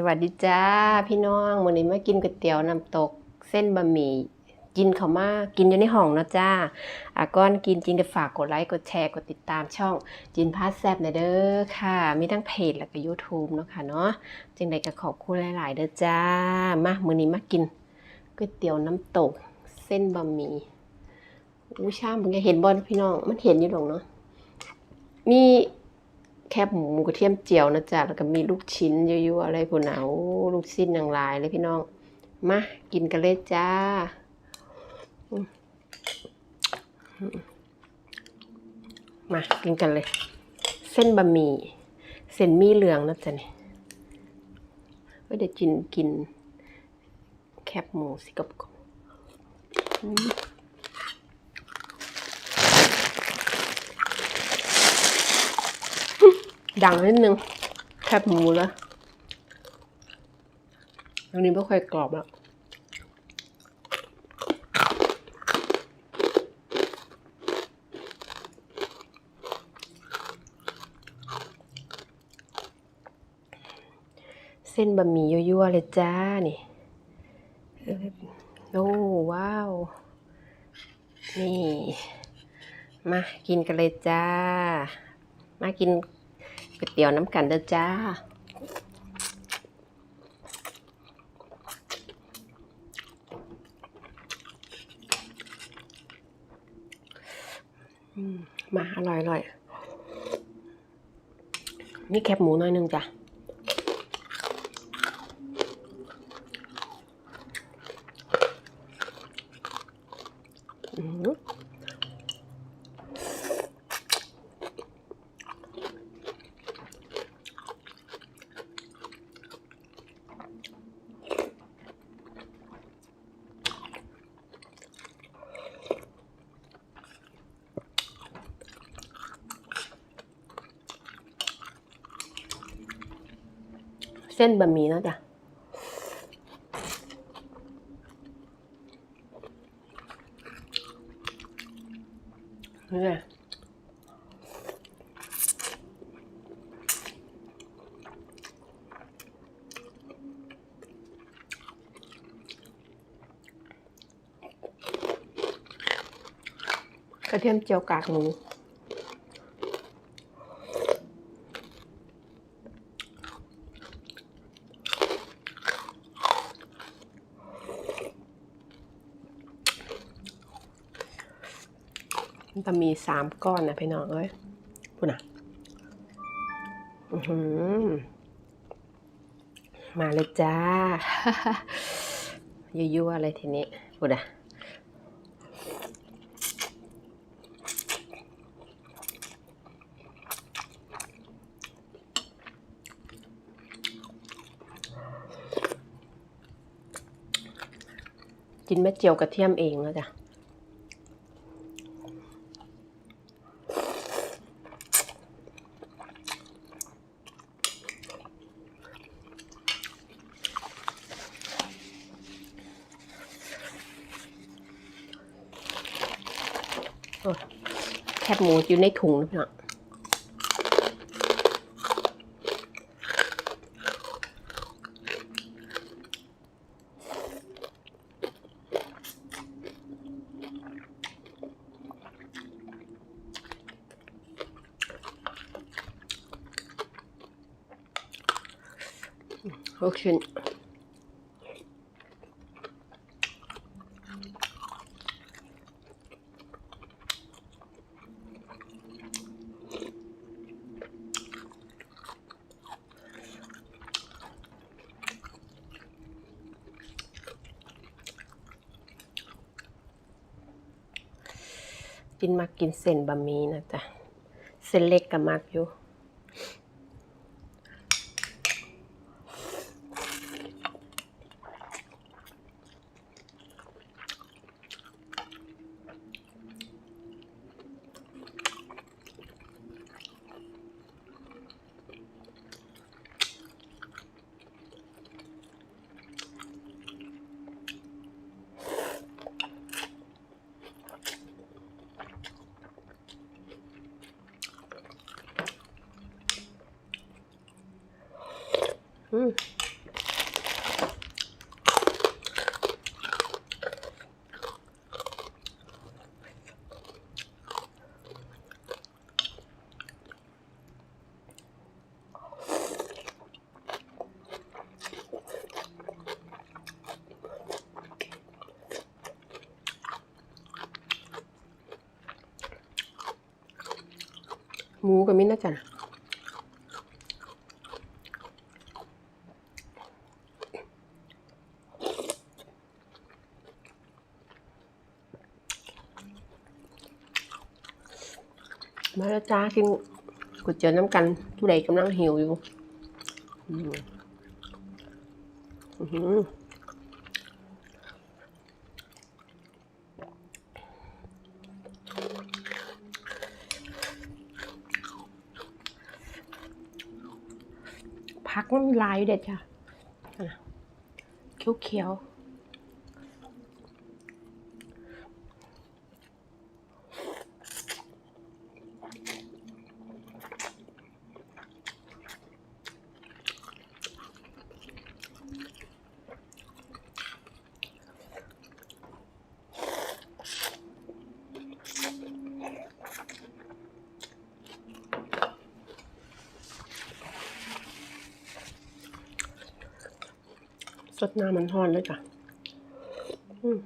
สวัสดีจ้าพี่น้องวันนี้มากินก๋วยเตี๋ยวน้ำตก เส้นบะหมี่กินเขามากกินอยู่ในห้องเนาะจ้าอาก้อนกินจินก็ฝากกดไลค์กดแชร์กดติดตามช่องจินพาสแซบหน่อยเด้อค่ะ มีทั้งเพจแล้วก็ YouTube เนาะค่ะเนาะจึงใดก็ขอบคุณหลาย ๆ เด้อจ้ามามื้อนี้มากินก๋วยเตี๋ยวน้ำตก เส้นบะหมี่อู้ชามมึงจะเห็นบอลพี่น้องมันเห็นอยู่หรอกเนาะมี แคบหมูกระเทียมเจียวนะจ๊ะ แล้วก็มีลูกชิ้นเยอะๆอะไรพวกนั้นลูกชิ้นอย่างหลายเลยพี่น้อง มา กินกันเลยจ้ามมา กินกันเลย เส้นบะหมี่ เส้นมี่เหลืองนะจ๊ะนี่ว่าเดี๋ยวจินกิน แคบหมูสิกับกบอืม ดังนิดนึงแคบหมูแล้วตรงนี้ไม่ค่อยกรอบแล้วเส้นบะหมี่ยั่วๆเลยจ้านี่โอ้ว้าว นี่ มากินกันเลยจ้า มากิน ก๋วยเตี๋ยวน้ำกันเด้อจ้าอืมมาอร่อยๆนี่แคบหมูหน่อยหนึงจ้ะ อืม เส้นบะหมี่นะจ๊ะนี่ไง กระเทียมเจียวกากหมูมันจะมีสามก้อนนะพี่น้องเอ้ยพูดนะอือหือมาเลยจ้ายั่วๆอะไรทีนี้พูดนะ กินแม่เจียวกระเทียมเองแล้วจ้ะแคบหมูอยู่ในถุงนะพี่น้อง ลูกชิ้นกินมากกินเส้นบะหมี่นะจ๊ะ เส้นเล็กกับมากอยู่ หมูกับมิ้นท์นะจ๊ะ จ้ากินก๋วยเตี๋ยวน้ำกันผู้ใดกำลังหิวอยู่อืมอื้อหือผักมันลายเด็ดจ้ะเขียวเขียวๆ สดน้ำมันทอนเลยจ้ะอืม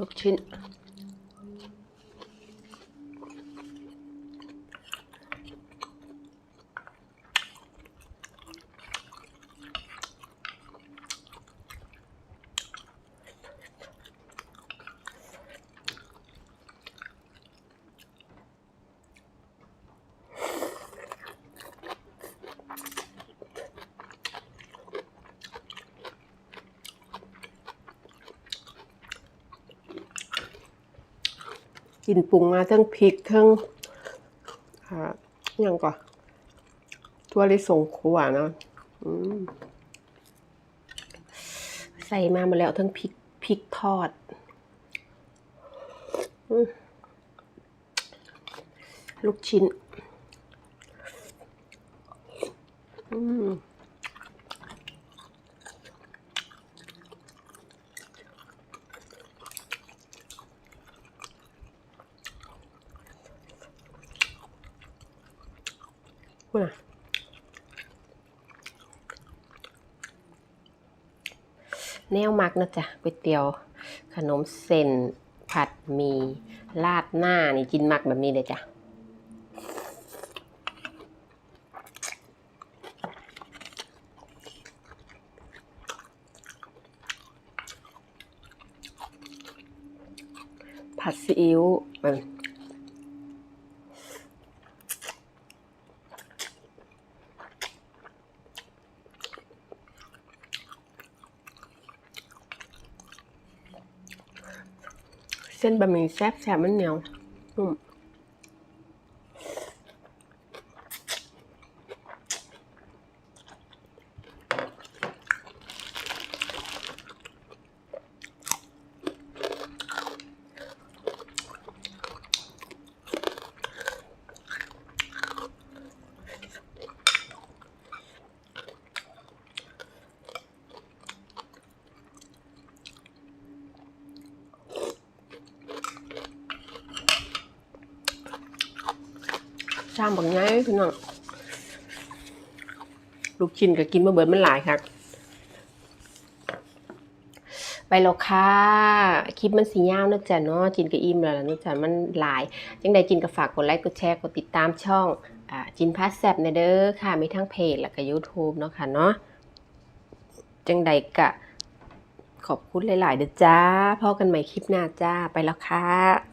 ลูก กินปรุงมาทั้งพริกทั้งอ่าอหยังก่อนตัวลิสงขัวเนะใส่มาหมดแล้วทั้งพริกพริกทอดอลูกชิ้น อืมพูดนะ แนวมักนะจ๊ะก๋วยเตี๋ยว ขนมเส้น ผัดหมีราดหน้านี่กินมักแบบนี้เลยจ้ะผัดซีอิ๊ว ส้นบะหมี่แซ่บแซ่บมันเหนียวนุ่ม ชามบางไงพี่น้องลูกชิ้นก็กินมาเบิดมันหลายครับไปแล้วค่ะ คลิปมันสียาวเนอะจ๊ะเนาะจินก็อิ่มแล้วล่ะนอะจ๊ะมันหลาย จังใดจินก็ฝากกดไลค์กดแชร์กดติดตามช่องอจินพัสแซบในเด้อค่ะ มีทั้งเพจแล้วก็ YouTube เนาะค่ะเนาะจังใดก็ขอบคุณหลาย ๆ เด้อจ้าพอกันใหม่คลิปหน้าจ้าไปแล้วค่ะ